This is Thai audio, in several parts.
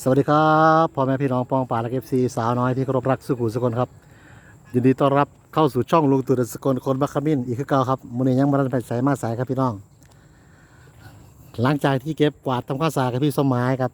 สวัสดีครับพ่อแม่พี่น้องปองป่าและเอฟซีสาวน้อยที่เคารพรักสุขุสกลครับ ยินดีต้อนรับเข้าสู่ช่องลุงตู่ดอะสกลคนบัคคามินอีกคือเก่าครับมื้อนี้ยังมาดันไปใส่มาสายครับพี่น้อง หลังจากที่เก็บกวาดทำความสาดกับพี่สมหมายครับ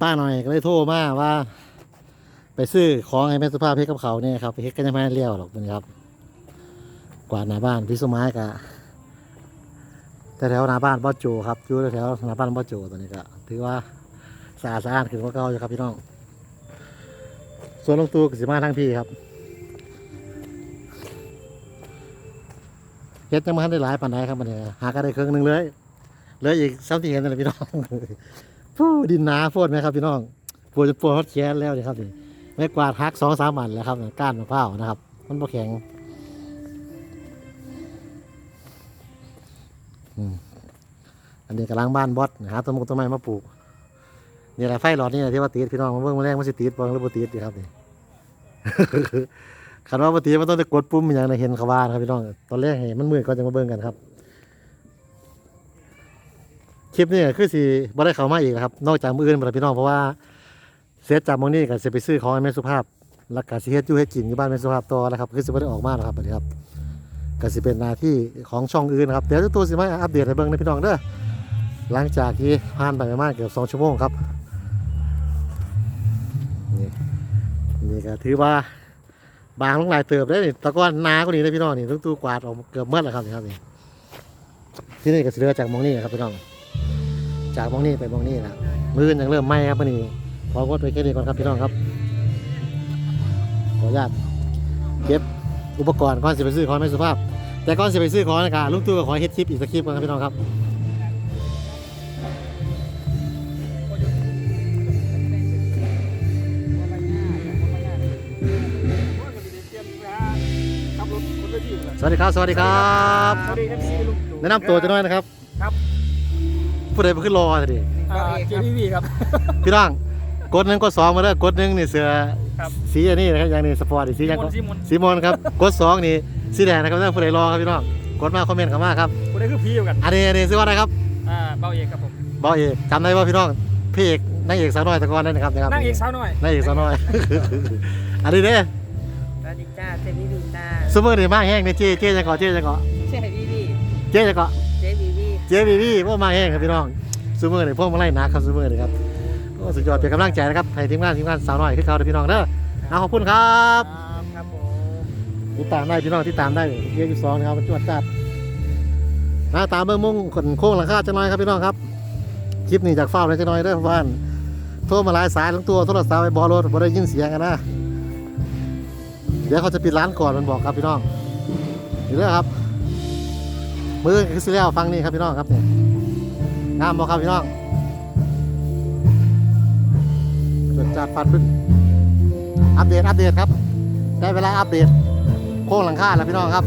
ป้าหน่อยก็เลยโทรมาว่า ไปซื้อของให้แม่สุภาพเพชรกับเขาเนี่ยครับเฮ็ดก็ยังไม่ได้เลี้ยวหรอกมันครับ กวาดหน้าบ้านพี่สมหมายกะแต่แถวหน้าบ้านบ่อโจครับอยู่แถวหน้าบ้านบ่อโจตัวนี้ก็ ถือว่าสะอาดสะอาดขึ้นกว่าเก่าอยู่ครับพี่น้อง ส่วนลงตูกสิมาทางพี่ครับเฮ็ดจังมาได้หลายปานใดครับมันเนี่ยหากได้เครึ่องหนึ่งเลยเหลืออีกซ้ำที่เห็นนั่นแหละพี่น้องผู้ดินหนาโพดไหมครับพี่น้องปวดจนปวดฮอดแขนแล้วนี่ครับนี่ไม่กวาดหักสองสามวันแล้วครับก้านมะพร้าวนะครับ มันบ่แข็งอั อันนี้กำลังบ้านบอสหาต้นมงต้นไม้มาปลูกนี่แหละไฟหลอดนี่แหละที่ว่าติดพี่น้องมาเบิ่งมาแรงมันสิติดบ่หรือบ่ติดดีครับนี่คันว่าบ่ติดมันต้องจะกดปุ่มอย่างในะเห็นเขาว่านะครับพี่น้องตอนแรกให้มันมืดก่อนจะมาเบิ่งกันครับ คลิปนี้คือสิบ่ได้เข้ามาอีกครับ นอกจากมืออื่นบ่ล่ะพี่น้องเพราะว่าเสร็จากมื้อนี้ก็สิไปซื้อของให้แม่สุภาพแล้วก็สิเฮ็ดอยู่เฮ็ดกินอยู่บ้านแม่สุภาพต่อแล้วครับคือสิบ่ได้ออกมาแล้วครับบัดนี้ครับก็สิเป็นหน้าที่ของช่องอื่นนะครับเดี๋ยวเจ้าตัวสิมาอัปเดตให้เบิ่งนะพี่น้องเด้อ หลังจากที่ผ่านไปประมาณเกือบสองชั่วโมงครับนี่นี่ก็ถือว่าบางลงหลายเติบได้นี่แตะก้อนนาก็นี่นะพี่น้องนี่ต้องตู้กวาดออกเกือบเมื่อแล้วครับนี่ครับนี่ที่นี่ก็เรือจากมองนี่ครับพี่น้อง จากมองนี่ไปมองนี่นะมือยังเริ่มไหม้ครับมื่นี้พอกดไปแค่นี้ก่อนครับพี่น้องครับขออนุญาตเก็บอุปกรณ์ก่อนสิไปซื้อของไม่สุภาพ แต่ก่อนสิไปซื้อของนะครับลุงตู่ก็ขอเฮ็ดคลิปอีกสักคลิปก่อนครับพี่น้องครับ สวัสดีครับ สวัสดีครับสวัสดีครับซีลุงตู่แนะนำตัวจะน้อยนะครับครับผู้ใดไปขึ้นรอสิอ่าเจพีวีครับ พี่น้องกดหนึ่งกดสองมาเด้อกดหนึ่งนี่เสือครับสีอันนี้นะครับอย่างนี้สปอร์ตอีกสีอย่างก็ซีมอนสีมอนครับกดสองนี่สีแดงนะครับท่านผู้ใดรอครับพี่น้องกดมาคอมเมนต์เข้ามาครับคนนี้คือพี่อยู่กันอันนี้อันนี้ซื้อว่าอะไรครับอ่าเบาเอกครับผมบอเอกจำได้ว่าพี่น้องพี่เอกนางเอกสาวน้อยแตะกอนได้นะครับนะครับนั่งเอกสาวหน่อยนางเอกสาวน้อยอันนี้เด้สวัสดีจ้าเจบีบีจ้า ซูเปอร์นี่มากแห้งเนี่ยเจ๊เจ๊จะเกาะเจ๊จะเกาะเจบีบีเจ๊จะเกาะเจบีบีเจ๊บีบีพวกมากแห้งครับพี่น้องซูเปอร์นี่พวกมาไล่หนักครับซูเปอร์นี่ครับโอ้สุดยอดเป็นกำลังใจนะครับให้ทีมงานทีมงานสาวน้อยคือเขาเด้อพี่น้องเด้อเอาขอบคุณครับครับผมติดตามได้พี่น้องที่ตามได้เยี่ยมสองนะครับจวดจัดหน้าตามเบื้องมุ่งขนโค้งหลังคาจะน้อยครับพี่น้องครับคลิปนี้จากเฝ้าเลยจะน้อยเด้อบ้านโทรมาหลายสายทั้งตัวโทรศัพท์ไปบอลรถบ่ได้ยินเสียงกันนะ เดี๋ยวเขาจะปิดร้านก่อนมันบอกครับพี่น้องนี่เด้อครับ มือคือสิแล้วฟังนี่ครับพี่น้องครับเนี่ยงามบอกครับพี่น้องจดจัดฟันขึ้นอัปเดตอัปเดตครับ ได้เวลาอัปเดต โค้งหลังคาแล้วพี่น้องครับ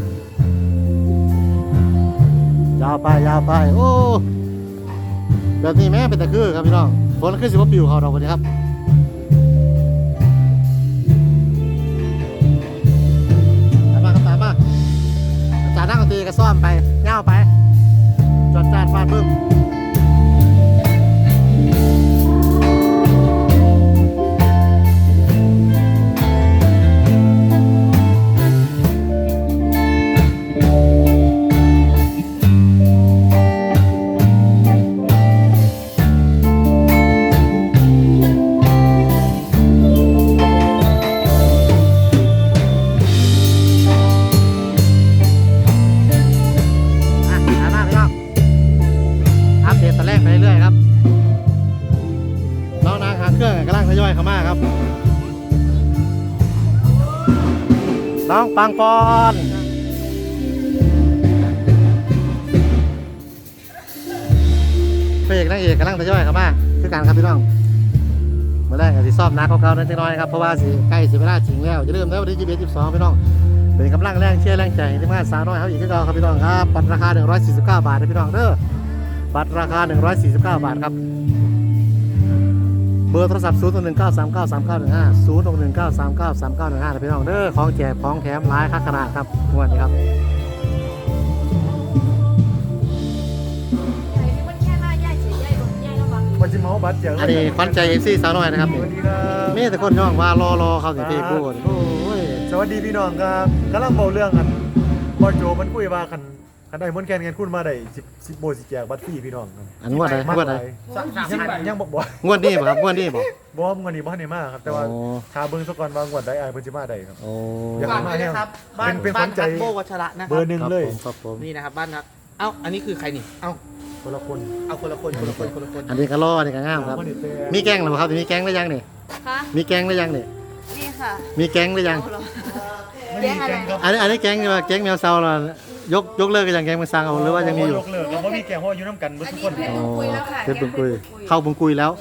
ยาวไปยาวไป โอ้แบบนี้แม่เป็นตะคือครับพี่น้องฝนขึ้นสิว่าปิวเขาดอกวันนี้ครับ ซ่อมไปเง่าไปจอดจานฟาดบึ้ม อามาครับ น้องปังปอนพระเอกนางเอกกำลังทยอยเข้ามาคือการครับพี่น้องเมื่อแรกสิซ่อมนักกว่าเก่านั่นจังน้อยครับเพราะว่าสิใกล้สิเวลาจริงแล้วจะเริ่าลืมแล้ววันที่21 22พี่น้องเป็นกำลังแรงเชียร์แรงใจที่มาสาวน้อยเขาอีกคือเก่าครับพี่น้องครับบัตรราคา 149 บาทนะพี่น้องเด้อบัตรราคา 149 บาทครับ เบอร์โทรศัพท์ 0 1 9 3 9 3 9 1 5 0 6 1 9 3 9 3 9 1 5นะพี่น้องเด้อของแจกของแถมหลายค่าขนาดครับงวดนี้ครับมันแค่หน้าใหญ่เฉยใหญ่ลงใหญ่ระวังโว่าสิเมาบัตรเจออันนี้ขวัญใจเอฟซีสาวน้อยนะครับสนี่วัสดีครับมีแต่คนย่องว่ารอรอเขาสิเพลงพูดโอ้ยสวัสดีพี่น้องครับกำลังเบาเรื่องกันบอโจมันคุยว่าคัน คันได้มนต์แกนเงินคุณมาได้10 10โบสิแจกบัตรฟรีพี่น้องครับอันงวดไหนงวดไหนสามสามยังพันยังบอกบ่งวดนี้บ่ครับงวดนี้บ่บ่ว่างวดนี้บ่ทันได้มาครับ แต่ว่าโอ้ทาเบิ่งซะก่อนว่างวดใดอายเพิ่นสิมาได้ครับโอ้อยากบ้านเลยนะครับ บ้านเป็นเป็นบ้านขวัญใจฮักโบวัชระนะคเบรัอบร์หนึ่งเลยครับผมนี่นะครับบ้านครับเอ้าอันนี้คือใครนี่เอ้าคนละคนเอาคนละคนคนละคนคนละคนอันนี้ก็รออันนี้ก็งามครับ นนี้แต่มีแก๊งหรือเปล่าครับมีแก๊งหรือยังนี่คะมีแก๊งหรือยังนี่นี่ค่ะมีแก๊งหรือยัง เอาเหรอไม่มีแกงครับอันนี้อันนี้แก๊งนี่ว่าแก๊งแมวเซาเรา ยกยกเลิกกันยังแก๊งแมวซังเอาหรือว่ายังมีอยู่ยกเลิกครับบ่มีแกงเพราะว่าอยู่นํกันเบิดอันทุกนี้คนเพชรบุญคุยแล้วค่ะเพชรบุญคุย เข้าบุญคุยแล้ว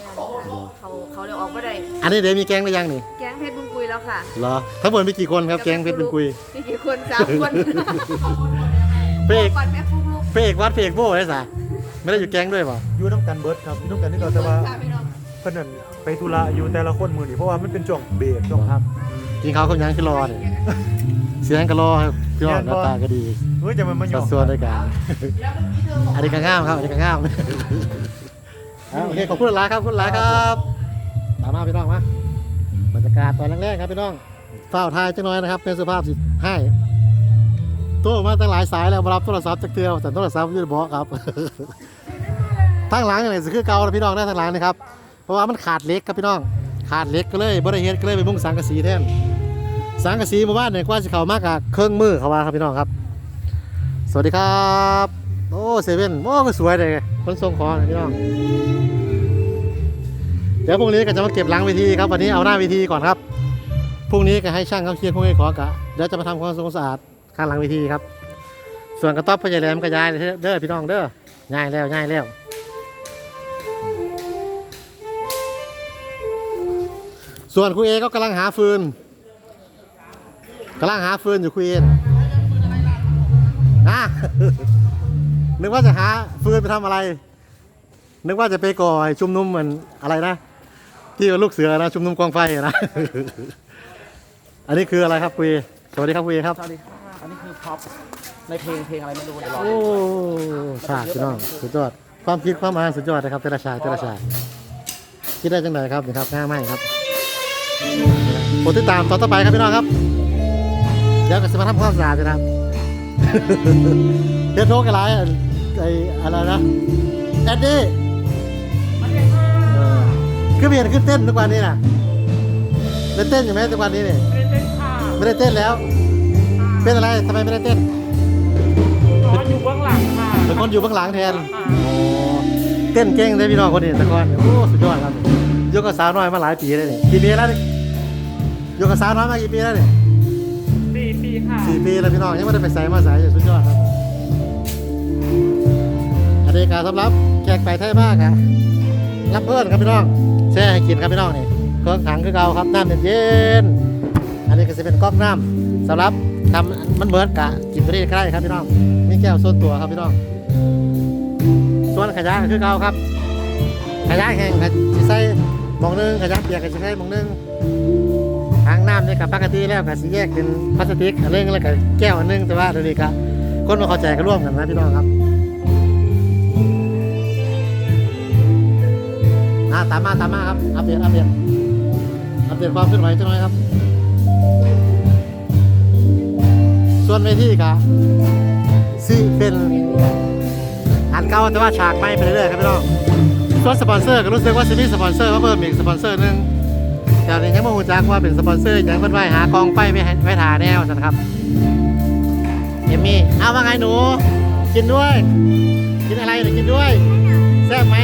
เขาเขาเลยออกมาได้อันนี้เดี๋ยวมีแก๊งหรือยังนี่แก๊งเพชรบุญคุยแล้วค่ะเหรอทั้งหมดมีกี่คนครับแก๊งเพชรบุญคุยมีกี่คนสามคนพระเอกปัดแม่ฟุกลูกพระเอกวัดพระเอกโบ้ไอ้สาไม่ได้อยู่แก๊งด้วยเปล่าอยู่นํกันเบิดครับอยู่นํกันนี่ก็แต่ว่าค่ะพี่น้องเพิ่นนั่นไปธุระอยู่แต่ละคนมื้อนี้เพราะว่ามันเป็นช่วงเบรกช่วงพักกินข้าวกับหยังคือรอเนี่ย เสียงก็รอครับพี่น้องหน้าตาก็ดีเฮ้ยจะมันมาหยสัอดกส่วนด้วยกันอันนี้ก็งามครับอันนี้ก็งามเอาโอเคขอบคุณหลายครับขอบคุณหลายครับตามมาพี่น้องมาบรรยากาศตอนแรกๆครับพี่น้องเฝ้าทายจังน้อยนะครับเป็นสภาพสิให้โตัวมาตั้งหลายสายแล้วมารับโทรศัพท์จากเตือแต่โทรศัพท์อยืนบอกครับ ทางหลังเนี่ยสิคือเก่าแล้วพี่น้องได้ทางหลังนะครับ เพราะว่ามันขาดเหล็กครับพี่น้อง ขาดเหล็กก็เลยบริเฮ็ดก็เลยไปมุ่งสังกะสีแทน สังกะสีหมู่บ้านเนี่ยกว่าจะเข้ามากอะเครื่องมือเขาว่าครับพี่น้องครับ สวัสดีครับ โอ้เซเว่นโอ้ก็สวยเลยคนส่งของพี่น้อง เดี๋ยวพรุ่งนี้ก็จะมาเก็บหลังเวทีครับวันนี้เอาหน้าเวทีก่อนครับพรุ่งนี้ก็ให้ช่างเขาเคลียร์พวกนี้ขอกะเดี๋ยวจะมาทำความสะอาดข้างหลังเวทีครับ ส่วนกระต๊อบพญาแหลมก็ย้ายเด้อพี่น้องเด้อย้ายแล้วย้ายแล้วส่วนครูเอก็กำลังหาฟืน กำลังหาฟืนอยู่ครูเอนะนะนึกว่าจะหาฟืนไปทำอะไร นึกว่าจะไปก่อไอ้ชุมนุมเหมือนอะไรนะ ที่ลูกเสือนะชุมนุมกองไฟอะนะ อันนี้คืออะไรครับคุยสวัสดีครับคุยครับ สวัสดีค่ะอันนี้คือพ็อปในเพลงเพลงอะไรไม่รู้เดี๋ยวรอโอ้ฉากพี่น้องสุดยอด ความคิดความอ่านสุดยอดนะครับแต่ละฉากแต่ละฉากคิดได้จังไหนครับนี่ครับง่ายมากครับโปรดติดตามตอนต่อไปครับพี่น้องครับ เดี๋ยวก็จะมาทำความสะอาดนะครับ เดี๋ยวโทรกันไลน์ไอ้อะไรนะแอดดี้เออคือเปลี่ยนขึ้นเต้นทุกวันนี้นะเล่นเต้นอยู่ไหมทุกวันนี้เนี่ยไม่ได้เต้นค่ะไม่ได้เต้นแล้ว เป็นอะไรทำไมไม่ได้เต้นนอนอยู่เบื้องหลังค่ะเป็นคนอยู่เบื้องหลังแทนค่ะโอ้เต้นเก่งเลยพี่น้องคนนี้แต่ก่อนโอ้สุดยอดครับยกกับสาวน้อยมาหลายปีเลยนี่กี่ปีแล้วนี่ยกกับสาวน้อยมากี่ปีแล้วนี่สี่ปี ค่ะสี่ปีแล้วพี่น้องยังไม่ได้ไปใส่มาใส่อยู่สุดยอดครับอันนี้การสำหรับแขกไปไทยมากครับรับเพื่อนครับพี่น้องแช่ให้กินครับพี่น้องนี่เครื่องถังคือเก่าครับน้ำเย็นๆอันนี้ก็จะเป็นก๊อกน้ำสำหรับทำมันเหมือนกับกินตัวนี้ก็ได้ครับพี่น้องมีแก้วส่วนตัวครับพี่น้องส่วนขยะคือเก่าครับขยะแห้งก็สิใส่หมองหนึงขยะเปียกก็สิใส่หมองหนึง ทางน้ำนี่กับปกติแล้วก็สิแยกเป็นพลาสติกอันนึงแล้วก็แก้วอันนึงแต่ว่าเดี๋ยวนี้ก็คนมาเข้าใจก็ร่วมกันนะพี่น้องครับอ่าตามมาตามมาครับอัปเดตอัปเดตอัปเดตความเคลื่อนไหวจังหน่อยครับ ส่วนเวทีก็สิเป็นอันเก่าแต่ว่าฉากไม่ไปเรื่อยๆครับพี่น้องส่วนสปอนเซอร์ก็รู้สึกว่าจะมีสปอนเซอร์มาเพิ่มอีกสปอนเซอร์หนึง แต่นี่ยังไม่รู้จักว่าเป็นสปอนเซอร์อย่างเพิ่นไว้หากองไฟไม่ให้ไม่ถ่าแนวสันครับเอมมี่เอาว่าไงหนู กินด้วย กินอะไรเดี๋ยวกินด้วยแซ่บไหม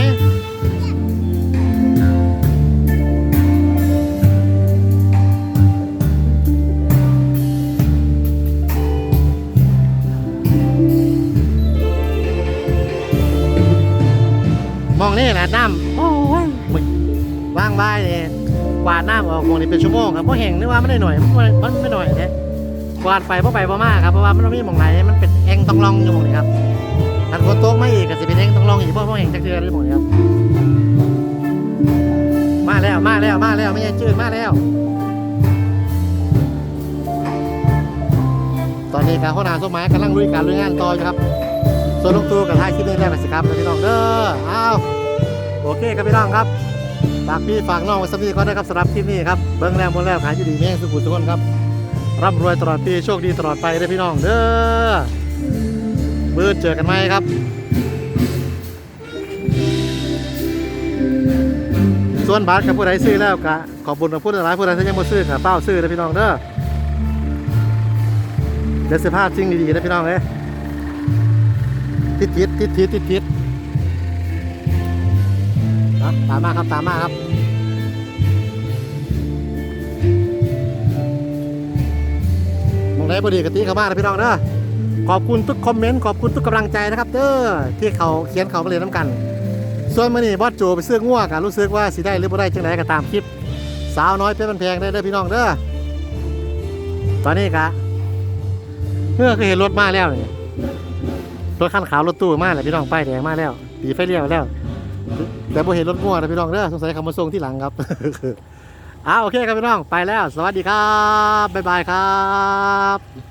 มองนี่แหละน้ำโอ้ยมึงว่างบ่ายนี่ วาดน้ำออกมองนี่เป็นชั่วโมงครับเพราะแห้งนึกว่าไม่ได้หน่อยมันไม่มันไม่หน่อยนี่ยกวาดไปเพราะไปเพราะมากครับเพราะว่ามันไม่มีหมองไหนมันเป็นแองต้องลองอยู่หมองนี้ครับอันฝนโตกไม่อีกก็จะเป็นแองต้องลองอีกเพราะเพราะแห้งจักเดือนหรือหมองนี้ครับมาแล้วมาแล้วมาแล้วไม่ใช่จืดมาแล้ว ตอนนี้การข้อนาส้มไม้กำลังลุยการลุยงานต่ออยู่ครับส่วนลูกตูกับท้ายคลิปนี้ได้ไหมสิครับพี่น้องเด้ออ้าวโอโอเคครับพี่น้องครับ ฝากพี่ฝากน้องไว้สักนิดก่อนนะครับสำหรับคลิปนี้ครับเบิ้งแล้วบนแล้วขายอยู่ดีแม่งสุขุมสุขนครับร่ำรวยตลอดปีโชคดีตลอดไปเด้พี่น้องเด้อเบื่อเจอกันไหมครับส่วนบาทกับผู้ใดซื้อแล้วกะขอบคุญกับผู้หลายผู้ใดที่ยังบ่ซื้อกะเป้าซื้อนะพี่น้องเด้อเดี๋ยวสิพาจริงดีๆนะพี่น้องเอ้ยติดติดติดติดติดติ ดนะตามมาครับ ตามมาครับมองได้บ่ดีกะติเข้ามานะพี่น้องเด้อขอบคุณทุกคอมเมนต์ขอบคุณทุกกำลังใจนะครับเด้อที่เขาเขียนเขามาเรียนน้ำกัน ส่วนมื้อนี้บอสโจไปซื้องัวกันรู้สึกว่าสิได้หรือบ่ได้จังไดก็ตามคลิป สาวน้อยเพชรบันแพงได้เด้อพี่น้องเด้อตอนนี้กะเมื่อก็เห็นรถมาแล้วนี่รถคันขาวรถตู้มาแล้วพี่น้องป้ายแดงมาแล้วตีไฟเลี้ยวแล้ว แต่พอเห็นรถงัวนะพี่น้องเด้อสงสัยคำมาส่งที่หลังครับอ้าโอเคครับพี่น้องไปแล้ว สวัสดีครับบ๊ายบายครับ